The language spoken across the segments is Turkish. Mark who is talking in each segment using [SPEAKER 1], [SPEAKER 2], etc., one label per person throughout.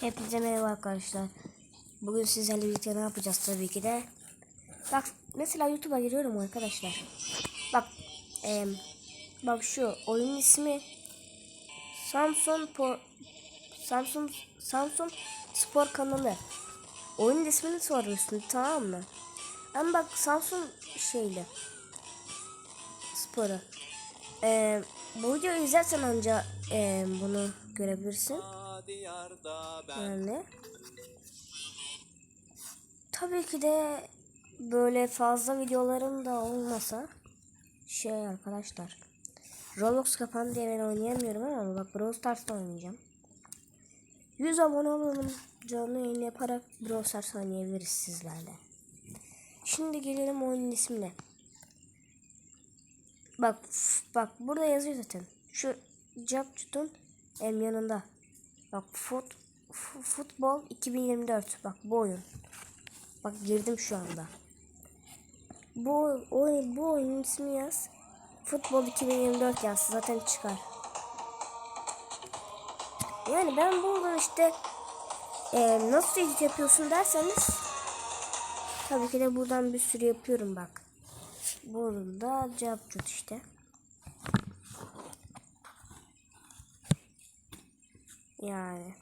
[SPEAKER 1] Hepinize merhaba arkadaşlar. Bugün sizlerle birlikte ne yapacağız tabii ki de. Bak mesela YouTube'a giriyorum arkadaşlar. Bak em, bak şu oyunun ismi Samsung Por Samsung Samsung Spor kanalı. Oyunun ismini soruyorsun tamam mı? Ama bak Samsung şeyle sporu. Ee, bu videoyu izlersen anca e, bunu görebilirsin. Yani. Tabii ki de böyle fazla videolarım da olmasa şey arkadaşlar. Roblox kapandı diye ben oynayamıyorum ama bak Brawl Stars'ta oynayacağım. 100 abone olalım canlı yayın yaparak Brawl Stars oynayabiliriz sizlerle. Şimdi gelelim oyunun ismine. Bak bak burada yazıyor zaten. Şu Capcut'un em yanında. Bak fut, fu- futbol 2024. Bak bu oyun. Bak girdim şu anda. Bu oyun bu oyunun ismi yaz. Futbol 2024 yaz. Zaten çıkar. Yani ben buradan işte e, nasıl edit yapıyorsun derseniz tabii ki de buradan bir sürü yapıyorum bak. Burada Capcut işte. Yani.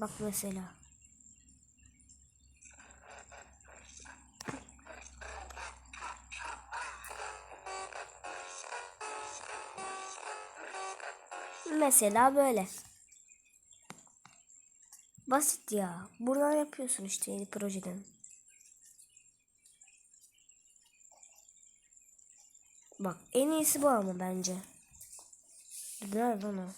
[SPEAKER 1] Bak mesela. Mesela böyle. Basit ya. Buradan yapıyorsun işte yeni projeden. Bak en iyisi bu ama bence. Nerede lan o?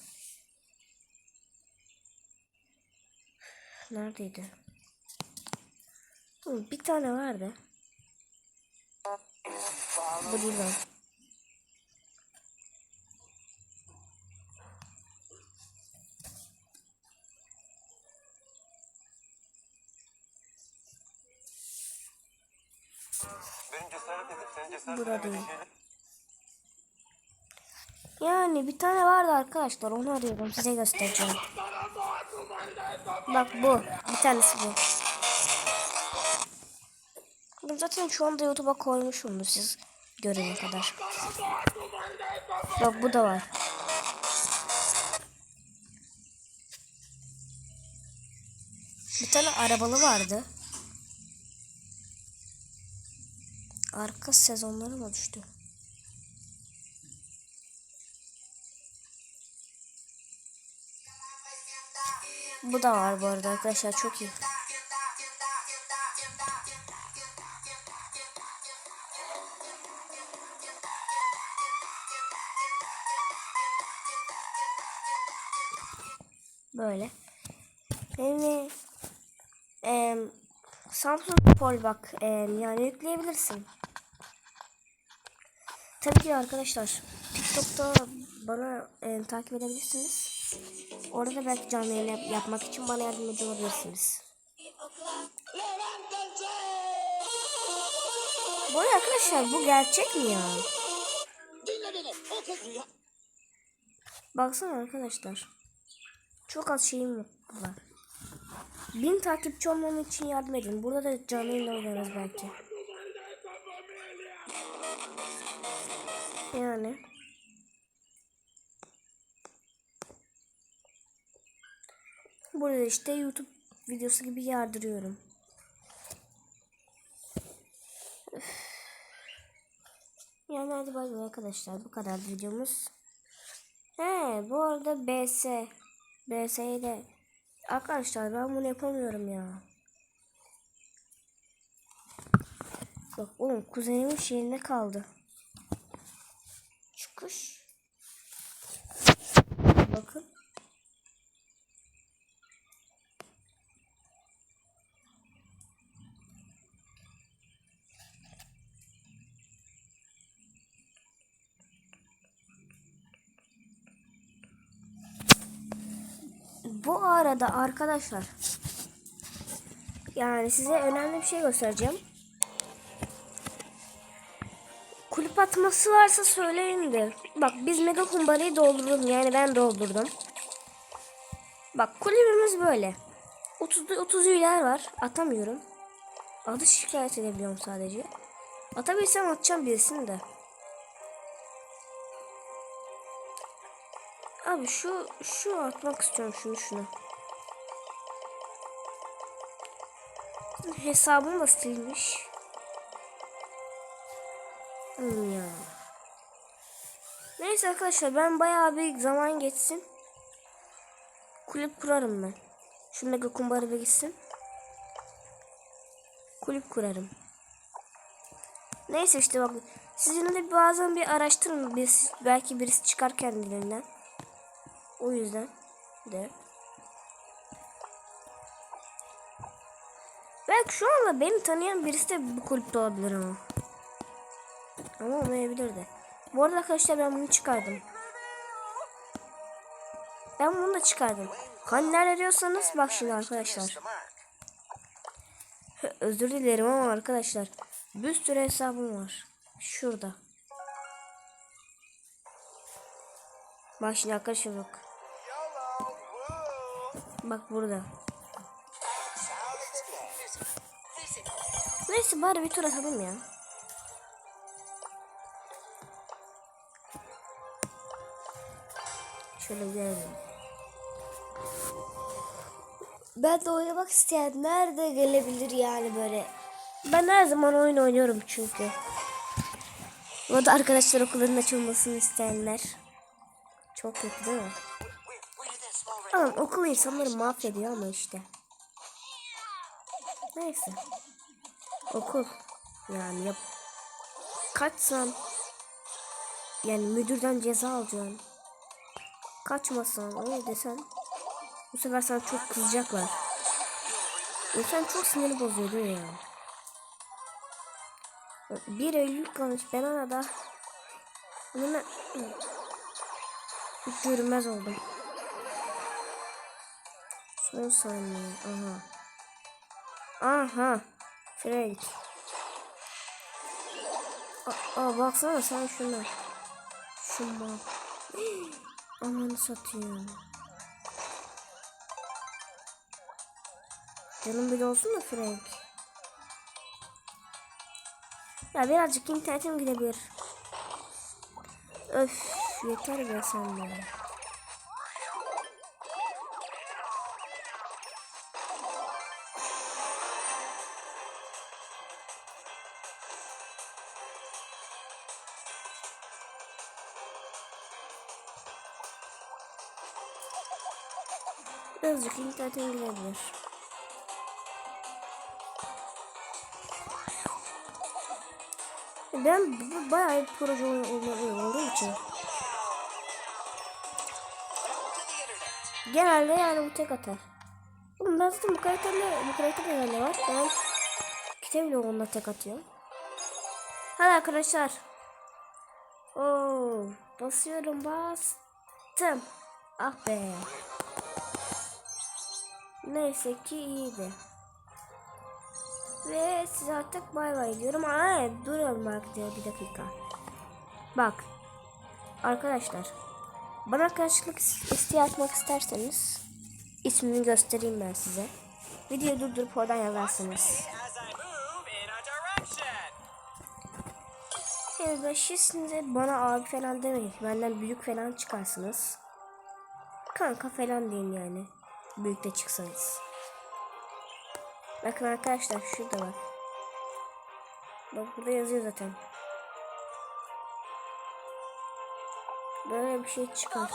[SPEAKER 1] Neredeydi? Hı, bir tane vardı. Bu değil lan.
[SPEAKER 2] Benim cesaret edip senin cesaret
[SPEAKER 1] Burada değil. Yani bir tane vardı arkadaşlar onu arıyorum size göstereceğim. Bak bu bir tanesi bu. Ben zaten şu anda YouTube'a koymuşum siz görene kadar. Bak bu da var. Bir tane arabalı vardı. Arka sezonları mı düştü? Bu da var bu arada arkadaşlar çok iyi. Böyle. Yani em, Samsung Pol bak em, yani yükleyebilirsin. Tabii ki arkadaşlar TikTok'ta bana em, takip edebilirsiniz. Orada belki canlı yayın yap- yapmak için bana yardımcı olabilirsiniz. Bu arkadaşlar bu gerçek mi ya? Baksana arkadaşlar. Çok az şeyim var. Bin takipçi olmam için yardım edin. Burada da canlı yayın oynarız belki. Yani. Burada işte YouTube videosu gibi yardırıyorum. Yani hadi bay bay arkadaşlar. Bu kadar videomuz. He bu arada BS. BS'yi de. Arkadaşlar ben bunu yapamıyorum ya. Bak oğlum kuzenimin şeyinde kaldı. Çıkış. Bakın. Bu arada arkadaşlar yani size önemli bir şey göstereceğim. kapatması varsa söyleyin de. Bak biz mega kumbarayı doldurdum yani ben doldurdum. Bak kulübümüz böyle. 30 30 üyeler var. Atamıyorum. Adı şikayet edebiliyorum sadece. Atabilsem atacağım birisini de. Abi şu şu atmak istiyorum şunu şunu. Hesabım da silmiş. Hmm ya. Neyse arkadaşlar ben bayağı bir zaman geçsin. Kulüp kurarım ben. Şu mega kumbarı bir gitsin. Kulüp kurarım. Neyse işte bak. Siz yine de bazen bir araştırın. Birisi, belki birisi çıkar kendilerinden. O yüzden de. Belki şu anda beni tanıyan birisi de bu kulüpte olabilir ama. Ama olmayabilir de. Bu arada arkadaşlar ben bunu çıkardım. Ben bunu da çıkardım. Hani nerede diyorsanız bak şimdi arkadaşlar. Özür dilerim ama arkadaşlar. Bir sürü hesabım var. Şurada. Bak şimdi arkadaşlar bak. Bak burada. Neyse bari bir tur atalım ya. Şöyle gidelim. Ben de oynamak isteyen nerede gelebilir yani böyle. Ben her zaman oyun oynuyorum çünkü. Da arkadaşlar okulların açılmasını isteyenler. Çok kötü değil mi? Ama okul insanları mahvediyor ama işte. Neyse. Okul. Yani yap. Kaçsan. Yani müdürden ceza alacaksın. Kaçmasan öyle desen. Bu sefer sana çok kızacaklar. İnsan çok siniri bozuyor ya? Bir Eylül kalmış. Ben ona da Buna görünmez oldum. Son saniye. Aha. Aha. Frank. Aa, aa baksana sen şuna. Şuna. Amanı satayım. Canım bile olsun da Frank. Ya birazcık internetim gidebilir. Öf yeter be sen de. Birazcık internetim gidebilir. Ben bayağı bir proje olduğum için. Genelde yani bu tek atar. Oğlum ben zaten bu karakterle bu karakterle herhalde var. Ben kitabıyla onunla tek atıyorum. Hadi arkadaşlar. Oo, basıyorum bastım. Ah be. Neyse ki iyiydi. Ve size artık bay bay diyorum. Aa, bak diyor bir dakika. Bak. Arkadaşlar. Bana is- isteği atmak isterseniz ismini göstereyim ben size. Videoyu durdurup oradan yazarsınız. size bana abi falan demeyin. Benden büyük falan çıkarsınız. Kanka falan deyin yani. Büyük de çıksanız. Bakın arkadaşlar şurada var. Bak burada yazıyor zaten. Böyle bir şey çıkar.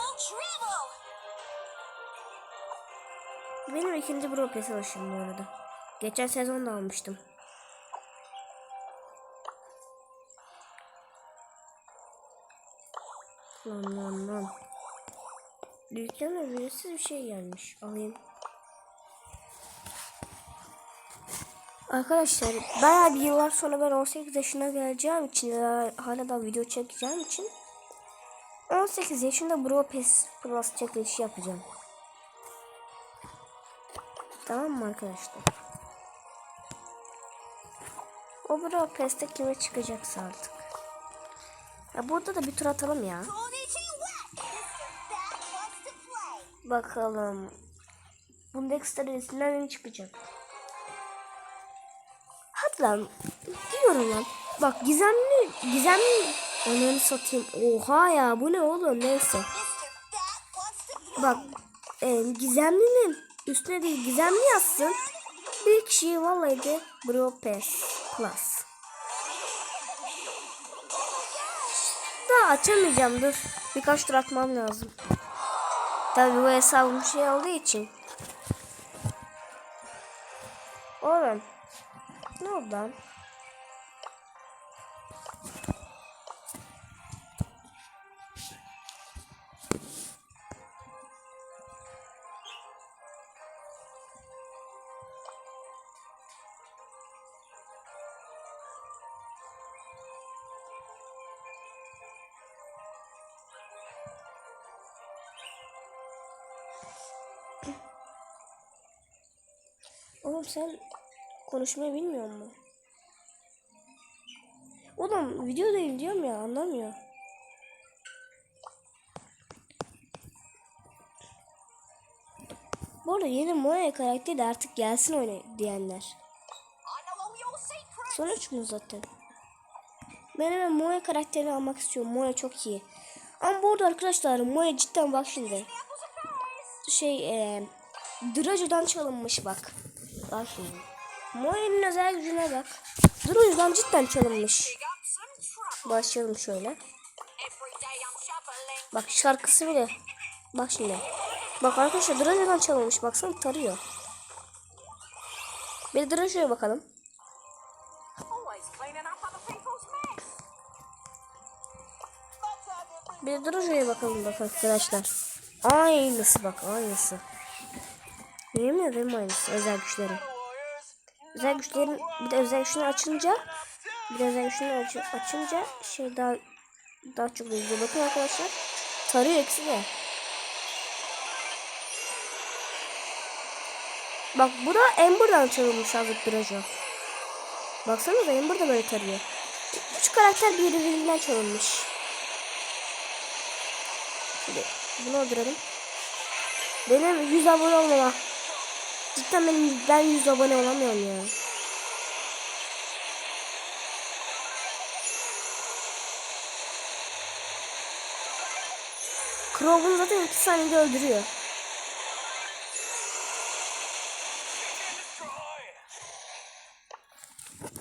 [SPEAKER 1] Benim ikinci Bro Pass alışım bu arada. Geçen sezon da almıştım. Lan lan lan. Dükkana ücretsiz bir şey gelmiş. Alayım. Arkadaşlar bayağı bir yıllar sonra ben 18 yaşına geleceğim için hala da video çekeceğim için 18 yaşında Bro Pass Plus çekilişi yapacağım. Tamam mı arkadaşlar? O Bro Pass'te kime çıkacaksa artık. Ya burada da bir tur atalım ya. Bakalım. Bunda ekstra resimler ne çıkacak? Hadi lan. Diyorum lan. Bak gizemli gizemli Onları satayım. Oha ya bu ne oğlum neyse. Bak e, gizemlinin üstüne değil gizemli yazsın. Bir kişiyi vallahi de Bro Pass Plus. Daha açamayacağım dur. Birkaç tur atmam lazım. Tabii bu hesabım şey olduğu için. Oğlum. Ne oldu lan? Oğlum sen konuşmayı bilmiyor musun? Oğlum videodayım diyorum ya anlamıyor. Bu arada yeni Moe karakteri de artık gelsin oyna diyenler. Sonuç mu zaten? Ben hemen Moe karakterini almak istiyorum. Moe çok iyi. Ama bu arada arkadaşlar Moe cidden bak şimdi. Şey eee Drajo'dan çalınmış bak. Bak şimdi. Moe'nin özel gücüne bak. Drajo'dan cidden çalınmış. Başlayalım şöyle. Bak şarkısı bile. Bak şimdi. Bak arkadaşlar Drajo'dan çalınmış. Baksana tarıyor. Bir Drajo'ya bakalım. Bir Drajo'ya bakalım bak arkadaşlar. Aynısı bak aynısı. Yemin ederim aynısı özel güçleri. Özel güçlerin bir de özel güçlerini açınca bir de özel güçlerini aç- açınca şey daha daha çok hızlı bakın arkadaşlar. Tarıyor ikisi de. Bak bu da Ember'dan çalınmış azıcık Drajo. Baksanıza Ember da böyle tarıyor. Üç karakter birbirinden çalınmış. Şimdi bunu öldürelim. Benim 100 abone olmama. Cidden benim ben 100 abone olamıyorum ya. Crow'un zaten 2 saniyede öldürüyor.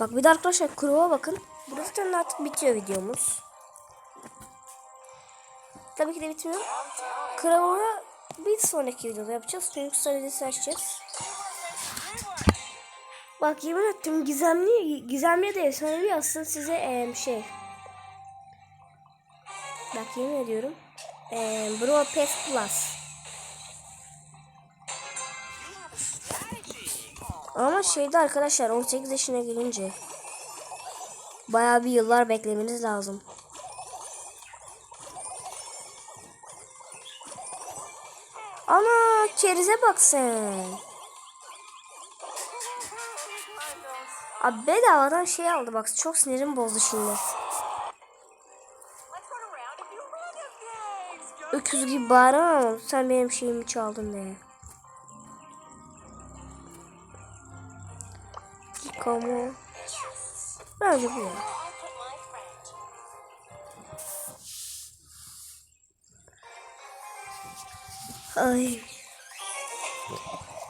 [SPEAKER 1] Bak bir de arkadaşlar Crow'a bakın. Burası da artık bitiyor videomuz. Tabii ki de bitmiyor. Crow'a bir sonraki videoda yapacağız. Çünkü videosu açacağız. Bak yemin ettim gizemli gizemli de efsanevi yazsın size em, şey. Bak yemin ediyorum. Em, Bro Pass Plus. Ama şeyde arkadaşlar 18 yaşına gelince bayağı bir yıllar beklemeniz lazım. Ana kerize bak sen. Abi bedavadan şey aldı bak çok sinirim bozdu şimdi. Öküz gibi bağıramam sen benim şeyimi çaldın diye. Kamu. Bence bu ya. Ay.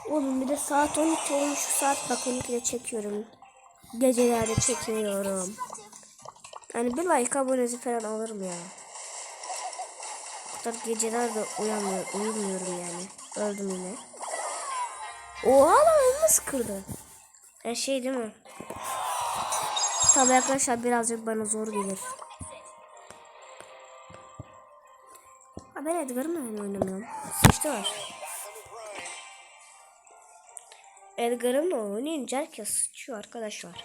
[SPEAKER 1] Oğlum bir de saat 12 olmuş şu saat bak 12'de çekiyorum. Gecelerde çekiyorum. Yani bir like abonesi falan alırım ya. Bu kadar gecelerde uyanmıyor, uyumuyorum yani. Öldüm yine. Oha lan nasıl kırdı? Her şey değil mi? Tabii arkadaşlar birazcık bana zor gelir. Ben Edgar'ımla yani oynamıyorum. Sıçtı var. Edgar'ımla oynayınca herkes sıçıyor arkadaşlar.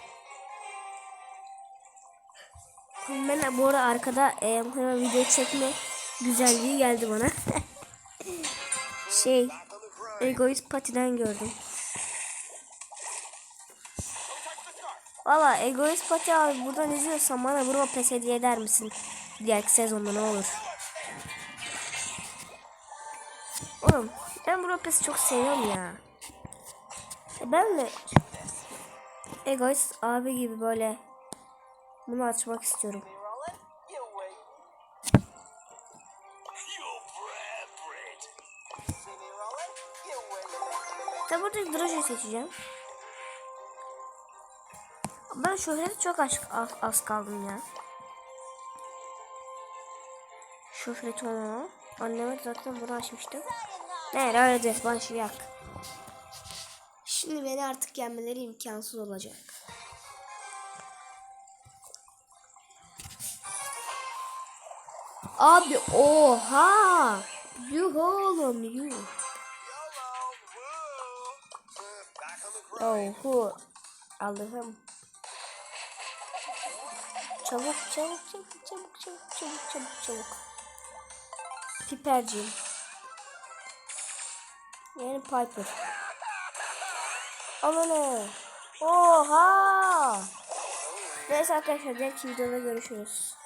[SPEAKER 1] Ben bu arada arkada e, hemen video çekme güzelliği geldi bana. şey egoist patiden gördüm. Valla egoist pati abi buradan izliyorsan bana vurma pes hediye eder misin? Diğer sezonda ne olur. Oğlum ben bu Lopez'i çok seviyorum ya. Ben de egoist abi gibi böyle bunu açmak istiyorum. Tabi burada Drajo'yu seçeceğim. Ben şöhrete çok az, az, kaldım ya. Şöhret ona. Anneme zaten bunu açmıştım. Ne öyle değil. Başı yak. Şimdi beni artık yenmeleri imkansız olacak. Abi oha. Yuh oğlum yuh. Oho. Allah'ım. Çabuk çabuk çabuk çabuk çabuk çabuk çabuk çabuk. Piperciğim. Yani Piper. Aman Oha. Neyse arkadaşlar diğer videoda görüşürüz.